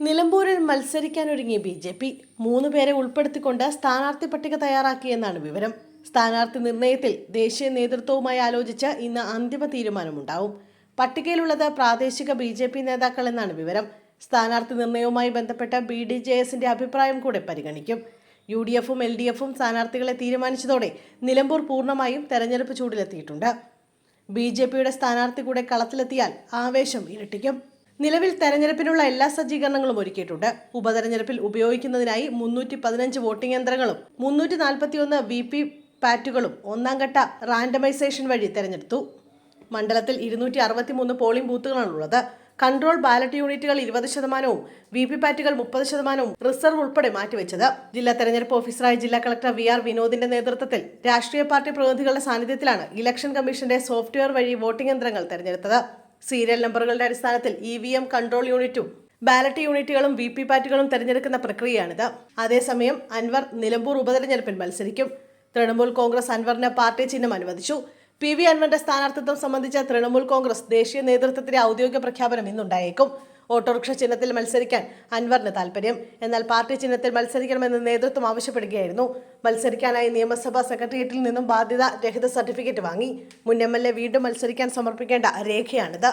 നിലമ്പൂരിൽ മത്സരിക്കാനൊരുങ്ങിയ B J P മൂന്ന് പേരെ ഉൾപ്പെടുത്തിക്കൊണ്ട് സ്ഥാനാർത്ഥി പട്ടിക തയ്യാറാക്കിയെന്നാണ് വിവരം. സ്ഥാനാർത്ഥി നിർണയത്തിൽ ദേശീയ നേതൃത്വവുമായി ആലോചിച്ച് ഇന്ന് അന്തിമ തീരുമാനമുണ്ടാവും. പട്ടികയിലുള്ളത് പ്രാദേശിക ബി ജെ പി നേതാക്കൾ എന്നാണ് വിവരം. സ്ഥാനാർത്ഥി നിർണയവുമായി ബന്ധപ്പെട്ട ബി ഡി ജെ എസിന്റെ അഭിപ്രായം കൂടെ പരിഗണിക്കും. യു ഡി എഫും എൽ ഡി എഫും സ്ഥാനാർത്ഥികളെ തീരുമാനിച്ചതോടെ നിലമ്പൂർ പൂർണമായും തെരഞ്ഞെടുപ്പ് ചൂടിലെത്തിയിട്ടുണ്ട്. ബി ജെ പിയുടെ സ്ഥാനാർത്ഥി കൂടെ കളത്തിലെത്തിയാൽ ആവേശം ഇരട്ടിക്കും. നിലവിൽ തെരഞ്ഞെടുപ്പിനുള്ള എല്ലാ സജ്ജീകരണങ്ങളും ഒരുക്കിയിട്ടുണ്ട്. ഉപതെരഞ്ഞെടുപ്പിൽ ഉപയോഗിക്കുന്നതിനായി മുന്നൂറ്റി പതിനഞ്ച് വോട്ടിംഗ് യന്ത്രങ്ങളും മുന്നൂറ്റി നാൽപ്പത്തിയൊന്ന് വി പി പാറ്റുകളും ഒന്നാം ഘട്ട റാൻഡമൈസേഷൻ വഴി തെരഞ്ഞെടുത്തു. മണ്ഡലത്തിൽ ഇരുന്നൂറ്റി അറുപത്തി മൂന്ന് പോളിംഗ് ബൂത്തുകളാണുള്ളത് കൺട്രോൾ ബാലറ്റ് യൂണിറ്റുകൾ ഇരുപത് ശതമാനവും വി പി പാറ്റുകൾ മുപ്പത് ശതമാനവും റിസർവ് ഉൾപ്പെടെ മാറ്റിവെച്ചത്. ജില്ലാ തെരഞ്ഞെടുപ്പ് ഓഫീസറായ ജില്ലാ കളക്ടർ വി ആർ വിനോദിന്റെ നേതൃത്വത്തിൽ രാഷ്ട്രീയ പാർട്ടി പ്രതിനിധികളുടെ സാന്നിധ്യത്തിലാണ് ഇലക്ഷൻ കമ്മീഷന്റെ സോഫ്റ്റ്വെയർ വഴി വോട്ടിംഗ് യന്ത്രങ്ങൾ തെരഞ്ഞെടുത്തത്. സീരിയൽ നമ്പറുകളുടെ അടിസ്ഥാനത്തിൽ ഇ വി എം കൺട്രോൾ യൂണിറ്റും ബാലറ്റ് യൂണിറ്റുകളും വി പി പാറ്റുകളും തെരഞ്ഞെടുക്കുന്ന പ്രക്രിയയാണിത്. അതേസമയം അൻവർ നിലമ്പൂർ ഉപതെരഞ്ഞെടുപ്പിൽ മത്സരിക്കും. തൃണമൂൽ കോൺഗ്രസ് അൻവറിന് പാർട്ടി ചിഹ്നം അനുവദിച്ചു. പി വി അൻവറിന്റെ സ്ഥാനാർത്ഥിത്വം സംബന്ധിച്ച തൃണമൂൽ കോൺഗ്രസ് ദേശീയ നേതൃത്വത്തിന്റെ ഔദ്യോഗിക പ്രഖ്യാപനം ഇന്നുണ്ടായേക്കും. ഓട്ടോറിക്ഷ ചിഹ്നത്തിൽ മത്സരിക്കാൻ അൻവറിന് താല്പര്യം എന്നാൽ പാർട്ടി ചിഹ്നത്തിൽ മത്സരിക്കണമെന്ന് നേതൃത്വം ആവശ്യപ്പെടുകയായിരുന്നു. മത്സരിക്കാനായി നിയമസഭാ സെക്രട്ടേറിയറ്റിൽ നിന്നും ബാധ്യത രഹിത സർട്ടിഫിക്കറ്റ് വാങ്ങി. മുൻ എം വീണ്ടും മത്സരിക്കാൻ സമർപ്പിക്കേണ്ട രേഖയാണിത്.